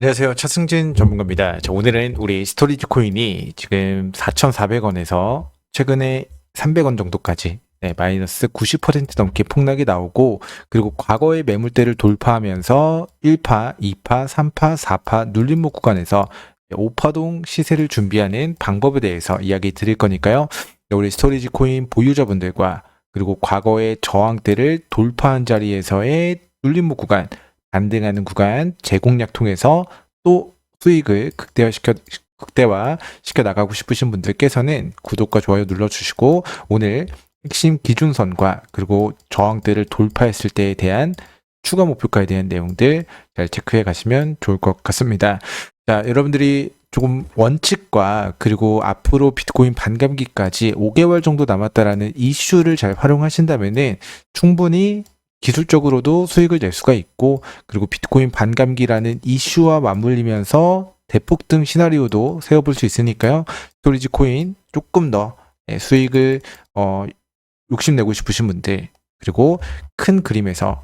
안녕하세요. 차승진 전문가입니다. 자, 오늘은 우리 스토리지 코인이 지금 4,400원에서 최근에 300원 정도까지 네, 마이너스 90% 넘게 폭락이 나오고 그리고 과거의 매물대를 돌파하면서 1파, 2파, 3파, 4파 눌림목 구간에서 5파동 시세를 준비하는 방법에 대해서 이야기 드릴 거니까요. 우리 스토리지 코인 보유자분들과 그리고 과거의 저항대를 돌파한 자리에서의 눌림목 구간 반등하는 구간 제공약 통해서 또 수익을 극대화시켜 극대화 시켜 나가고 싶으신 분들께서는 구독과 좋아요 눌러주시고 오늘 핵심 기준선과 그리고 저항대를 돌파했을 때에 대한 추가 목표가에 대한 내용들 잘 체크해 가시면 좋을 것 같습니다. 자, 여러분들이 조금 원칙과 그리고 앞으로 비트코인 반감기까지 5개월 정도 남았다라는 이슈를 잘 활용하신다면은 충분히 기술적으로도 수익을 낼 수가 있고 그리고 비트코인 반감기라는 이슈와 맞물리면서 대폭 등 시나리오도 세워볼 수 있으니까요. 스토리지 코인 조금 더 예, 수익을 어, 욕심내고 싶으신 분들 그리고 큰 그림에서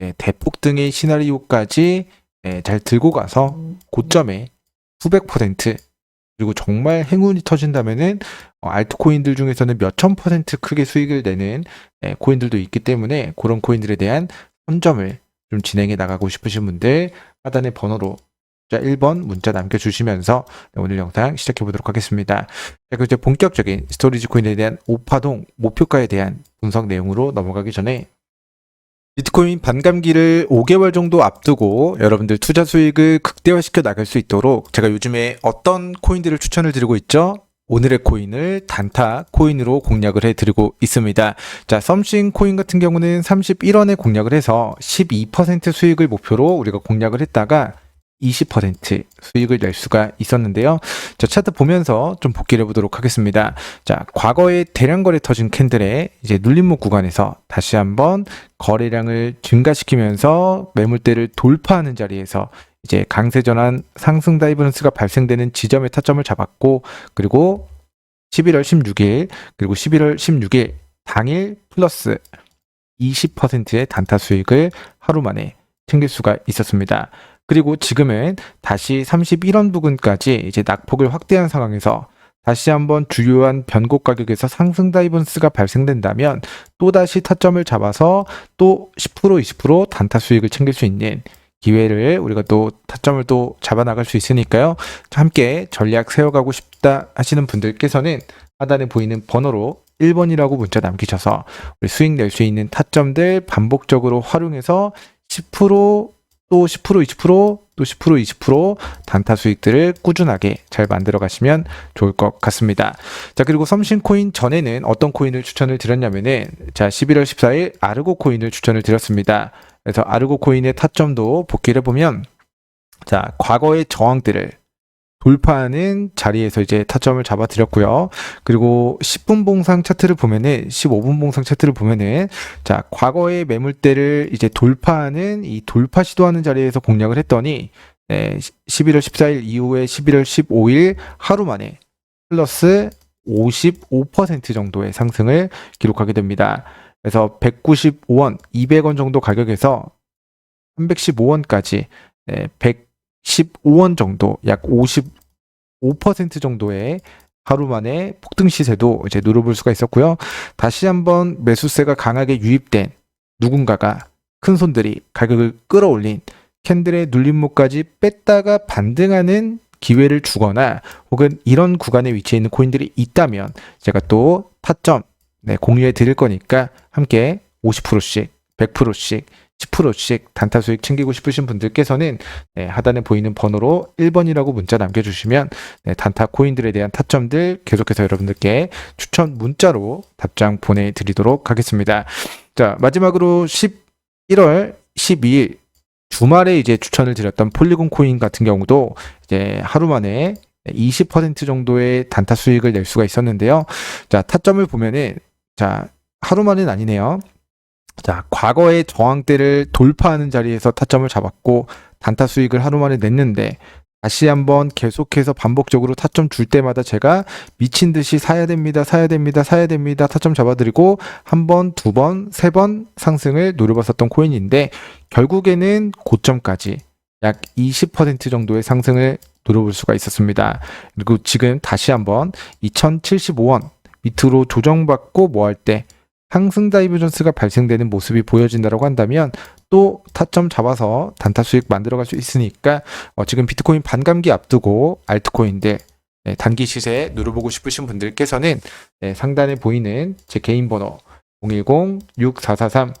예, 대폭 등의 시나리오까지 예, 잘 들고 가서 고점에 수백 퍼센트 그리고 정말 행운이 터진다면은 어, 알트코인들 중에서는 몇천 퍼센트 크게 수익을 내는 예, 코인들도 있기 때문에 그런 코인들에 대한 선점을 좀 진행해 나가고 싶으신 분들 하단의 번호로 자 1번 문자 남겨주시면서 네, 오늘 영상 시작해 보도록 하겠습니다. 자, 그럼 이제 본격적인 스토리지 코인에 대한 오파동 목표가에 대한 분석 내용으로 넘어가기 전에 비트코인 반감기를 5개월 정도 앞두고 여러분들 투자 수익을 극대화시켜 나갈 수 있도록 제가 요즘에 어떤 코인들을 추천을 드리고 있죠? 오늘의 코인을 단타 코인으로 공략을 해드리고 있습니다. 자, 썸씽 코인 같은 경우는 31원에 공략을 해서 12% 수익을 목표로 우리가 공략을 했다가 20% 수익을 낼 수가 있었는데요. 자, 차트 보면서 좀 복기를 해보도록 하겠습니다. 자, 과거에 대량 거래 터진 캔들의 이제 눌림목 구간에서 다시 한번 거래량을 증가시키면서 매물대를 돌파하는 자리에서 이제 강세 전환 상승 다이버런스가 발생되는 지점의 타점을 잡았고 그리고 11월 16일 그리고 11월 16일 당일 플러스 20%의 단타 수익을 하루 만에 챙길 수가 있었습니다. 그리고 지금은 다시 31원 부근까지 이제 낙폭을 확대한 상황에서 다시 한번 주요한 변곡 가격에서 상승 다이버런스가 발생된다면 또다시 타점을 잡아서 또 10% 20% 단타 수익을 챙길 수 있는 기회를 우리가 또 타점을 또 잡아 나갈 수 있으니까요. 함께 전략 세워가고 싶다 하시는 분들께서는 하단에 보이는 번호로 1번이라고 문자 남기셔서 수익 낼 수 있는 타점들 반복적으로 활용해서 10%, 또 10%, 20%, 또 10%, 20% 단타 수익들을 꾸준하게 잘 만들어 가시면 좋을 것 같습니다. 자, 그리고 썸신 코인 전에는 어떤 코인을 추천을 드렸냐면은 자, 11월 14일 아르고 코인을 추천을 드렸습니다. 그래서 아르고 코인의 타점도 복귀를 해보면 자, 과거의 저항들을 돌파하는 자리에서 이제 타점을 잡아 드렸고요. 그리고 10분 봉상 차트를 보면은 15분 봉상 차트를 보면은 자, 과거의 매물대를 이제 돌파하는 이 돌파 시도하는 자리에서 공략을 했더니 네, 11월 14일 이후에 11월 15일 하루 만에 플러스 55% 정도의 상승을 기록하게 됩니다. 그래서 195원, 200원 정도 가격에서 315원까지 네, 115원 정도, 약 55% 정도의 하루 만에 폭등 시세도 이제 누려볼 수가 있었고요. 다시 한번 매수세가 강하게 유입된 누군가가 큰 손들이 가격을 끌어올린 캔들의 눌림목까지 뺐다가 반등하는 기회를 주거나 혹은 이런 구간에 위치해 있는 코인들이 있다면 제가 또 타점 네, 공유해 드릴 거니까 함께 50%씩, 100%씩, 10%씩 단타 수익 챙기고 싶으신 분들께서는 네, 하단에 보이는 번호로 1번이라고 문자 남겨주시면 네, 단타 코인들에 대한 타점들 계속해서 여러분들께 추천 문자로 답장 보내드리도록 하겠습니다. 자, 마지막으로 11월 12일 주말에 이제 추천을 드렸던 폴리곤 코인 같은 경우도 이제 하루 만에 20% 정도의 단타 수익을 낼 수가 있었는데요. 자, 타점을 보면은 자, 하루 만은 아니네요. 자, 과거의 저항대를 돌파하는 자리에서 타점을 잡았고 단타 수익을 하루 만에 냈는데 다시 한번 계속해서 반복적으로 타점 줄 때마다 제가 미친 듯이 사야 됩니다, 사야 됩니다, 사야 됩니다, 타점 잡아드리고 한 번, 두 번, 세 번 상승을 노려봤었던 코인인데 결국에는 고점까지 약 20% 정도의 상승을 노려볼 수가 있었습니다. 그리고 지금 다시 한번 2075원 밑으로 조정받고 뭐 할 때 상승 다이버전스가 발생되는 모습이 보여진다고 한다면 또 타점 잡아서 단타 수익 만들어갈 수 있으니까 어, 지금 비트코인 반감기 앞두고 알트코인들 네, 단기 시세 누려보고 싶으신 분들께서는 네, 상단에 보이는 제 개인 번호 010-6443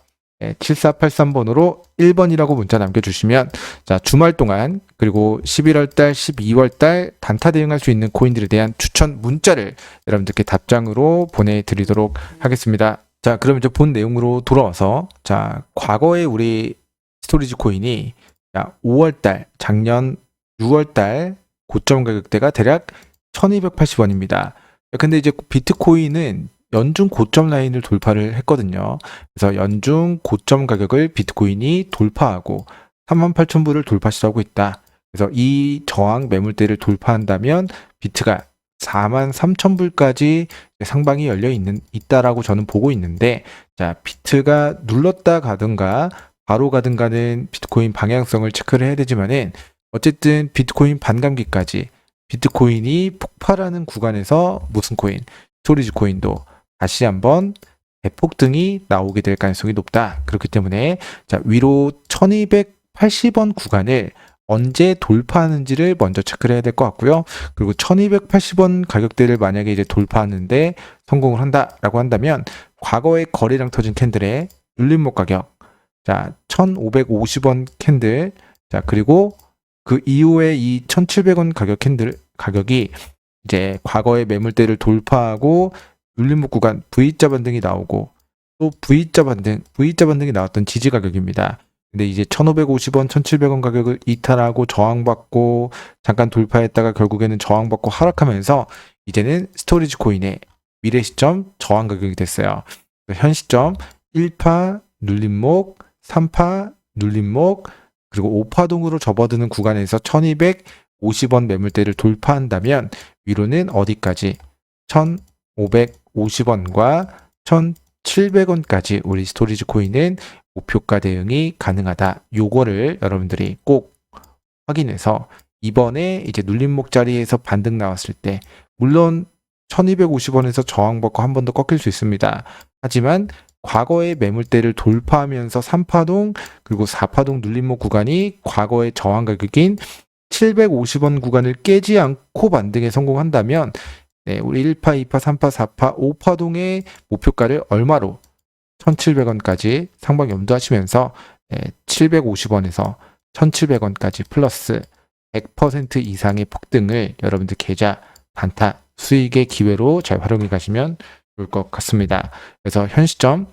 7483번으로 1번이라고 문자 남겨주시면 자 주말 동안 그리고 11월달, 12월달 단타 대응할 수 있는 코인들에 대한 추천 문자를 여러분들께 답장으로 보내드리도록 하겠습니다. 자 그럼 이제 본 내용으로 돌아와서 자 과거에 우리 스토리지 코인이 자 5월 달 작년 6월 달 고점 가격대가 대략 1280원입니다. 근데 이제 비트코인은 연중 고점 라인을 돌파를 했거든요. 그래서 연중 고점 가격을 비트코인이 돌파하고 38,000불을 돌파 시도하고 있다. 그래서 이 저항 매물대를 돌파한다면 비트가 43,000불까지 상방이 열려 있는 있다라고 저는 보고 있는데 자, 비트가 눌렀다 가든가 바로 가든가는 비트코인 방향성을 체크를 해야 되지만은 어쨌든 비트코인 반감기까지 비트코인이 폭발하는 구간에서 무슨 코인, 스토리지 코인도 다시 한번 대폭등이 나오게 될 가능성이 높다. 그렇기 때문에 자, 위로 1280원 구간을 언제 돌파하는지를 먼저 체크를 해야 될 것 같고요. 그리고 1280원 가격대를 만약에 이제 돌파하는데 성공을 한다라고 한다면 과거에 거래량 터진 캔들의 눌림목 가격 자, 1550원 캔들 자, 그리고 그 이후에 이 1700원 가격 캔들 가격이 이제 과거의 매물대를 돌파하고 눌림목 구간 V자 반등이 나오고 또 V자 반등, V자 반등이 나왔던 지지 가격입니다. 근데 이제 1,550원, 1,700원 가격을 이탈하고 저항받고 잠깐 돌파했다가 결국에는 저항받고 하락하면서 이제는 스토리지 코인의 미래 시점 저항 가격이 됐어요. 현 시점 1파 눌림목, 3파 눌림목, 그리고 5파동으로 접어드는 구간에서 1250원 매물대를 돌파한다면 위로는 어디까지? 1550원과 1700원까지 우리 스토리지 코인은 목표가 대응이 가능하다. 요거를 여러분들이 꼭 확인해서 이번에 이제 눌림목 자리에서 반등 나왔을 때 물론 1250원에서 저항받고 한 번 더 꺾일 수 있습니다. 하지만 과거의 매물대를 돌파하면서 3파동 그리고 4파동 눌림목 구간이 과거의 저항 가격인 750원 구간을 깨지 않고 반등에 성공한다면 네, 우리 1파, 2파, 3파, 4파, 5파 동의 목표가를 얼마로 1,700원까지 상방 염두하시면서 네, 750원에서 1,700원까지 플러스 100% 이상의 폭등을 여러분들 계좌 단타 수익의 기회로 잘 활용해 가시면 좋을 것 같습니다. 그래서 현 시점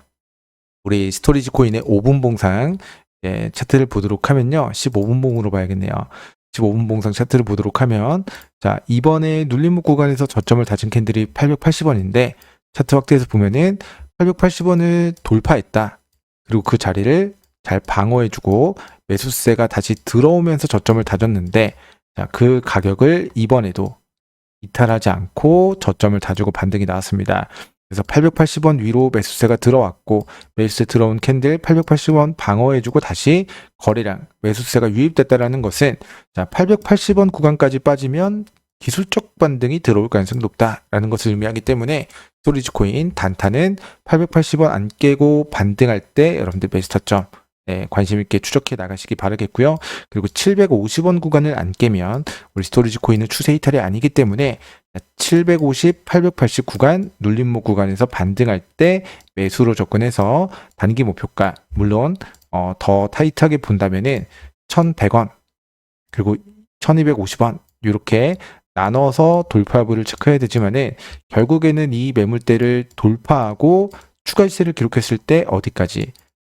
우리 스토리지 코인의 5분 봉상 예, 차트를 보도록 하면요. 15분 봉으로 봐야겠네요. 15분 봉상 차트를 보도록 하면 자 이번에 눌림목 구간에서 저점을 다진 캔들이 880원인데 차트 확대해서 보면은 880원을 돌파했다. 그리고 그 자리를 잘 방어해주고 매수세가 다시 들어오면서 저점을 다졌는데 자, 그 가격을 이번에도 이탈하지 않고 저점을 다지고 반등이 나왔습니다. 그래서 880원 위로 매수세가 들어왔고 매수세 들어온 캔들 880원 방어해주고 다시 거래량 매수세가 유입됐다라는 것은 자 880원 구간까지 빠지면 기술적 반등이 들어올 가능성이 높다라는 것을 의미하기 때문에 스토리지 코인 단타는 880원 안 깨고 반등할 때 여러분들 매수 타점 네, 관심 있게 추적해 나가시기 바라겠고요. 그리고 750원 구간을 안 깨면 우리 스토리지 코인은 추세 이탈이 아니기 때문에 750, 880 구간 눌림목 구간에서 반등할 때 매수로 접근해서 단기 목표가 물론 어, 더 타이트하게 본다면은 1,100원 그리고 1,250원 이렇게 나눠서 돌파 여부를 체크해야 되지만은 결국에는 이 매물대를 돌파하고 추가 시세를 기록했을 때 어디까지?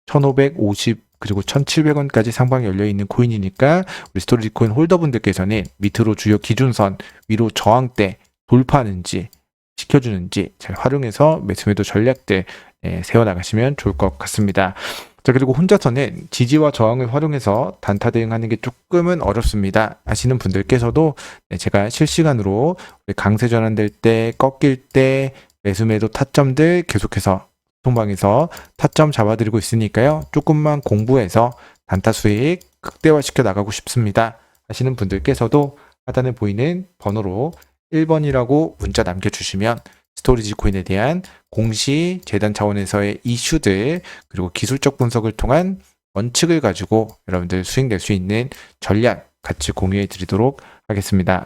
1550 그리고 1700원까지 상방이 열려 있는 코인이니까 우리 스토리지 코인 홀더분들께서는 밑으로 주요 기준선 위로 저항대 돌파하는지 지켜주는지 잘 활용해서 매수매도 전략들 예, 세워나가시면 좋을 것 같습니다. 자, 그리고 혼자서는 지지와 저항을 활용해서 단타 대응하는 게 조금은 어렵습니다. 아시는 분들께서도 네, 제가 실시간으로 강세 전환될 때, 꺾일 때, 매수매도 타점들 계속해서 통방에서 타점 잡아드리고 있으니까요. 조금만 공부해서 단타 수익 극대화시켜 나가고 싶습니다. 하시는 분들께서도 하단에 보이는 번호로 1번이라고 문자 남겨주시면 스토리지 코인에 대한 공시 재단 차원에서의 이슈들 그리고 기술적 분석을 통한 원칙을 가지고 여러분들 수익 낼수 있는 전략 같이 공유해 드리도록 하겠습니다.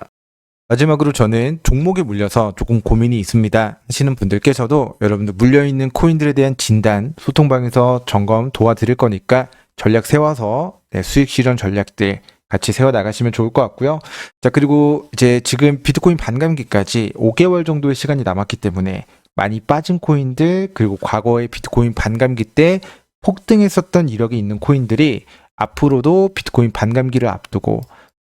마지막으로 저는 종목에 물려서 조금 고민이 있습니다 하시는 분들께서도 여러분들 물려있는 코인들에 대한 진단 소통방에서 점검 도와드릴 거니까 전략 세워서 네, 수익 실현 전략들 같이 세워 나가시면 좋을 것 같고요. 자 그리고 이제 지금 비트코인 반감기까지 5개월 정도의 시간이 남았기 때문에 많이 빠진 코인들 그리고 과거의 비트코인 반감기 때 폭등했었던 이력이 있는 코인들이 앞으로도 비트코인 반감기를 앞두고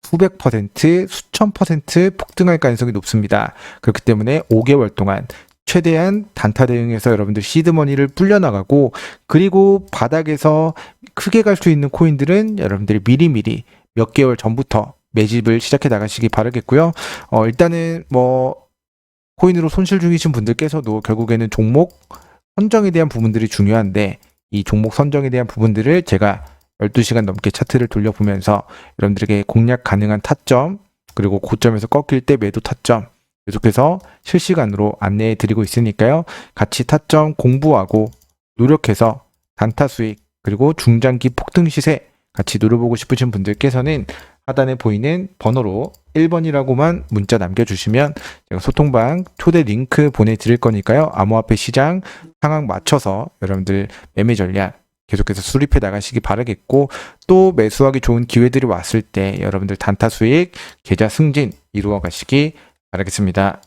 수백 퍼센트, 수천 퍼센트 폭등할 가능성이 높습니다. 그렇기 때문에 5개월 동안 최대한 단타 대응해서 여러분들 시드머니를 불려나가고 그리고 바닥에서 크게 갈 수 있는 코인들은 여러분들이 미리미리 몇 개월 전부터 매집을 시작해 나가시기 바라겠고요. 어, 일단은 뭐 코인으로 손실 중이신 분들께서도 결국에는 종목 선정에 대한 부분들이 중요한데 이 종목 선정에 대한 부분들을 제가 12시간 넘게 차트를 돌려보면서 여러분들에게 공략 가능한 타점 그리고 고점에서 꺾일 때 매도 타점 계속해서 실시간으로 안내해 드리고 있으니까요. 같이 타점 공부하고 노력해서 단타 수익 그리고 중장기 폭등 시세 같이 노려보고 싶으신 분들께서는 하단에 보이는 번호로 1번이라고만 문자 남겨주시면 제가 소통방 초대 링크 보내드릴 거니까요. 암호화폐 시장 상황 맞춰서 여러분들 매매 전략 계속해서 수립해 나가시기 바라겠고 또 매수하기 좋은 기회들이 왔을 때 여러분들 단타 수익 계좌 승진 이루어 가시기 바라겠습니다.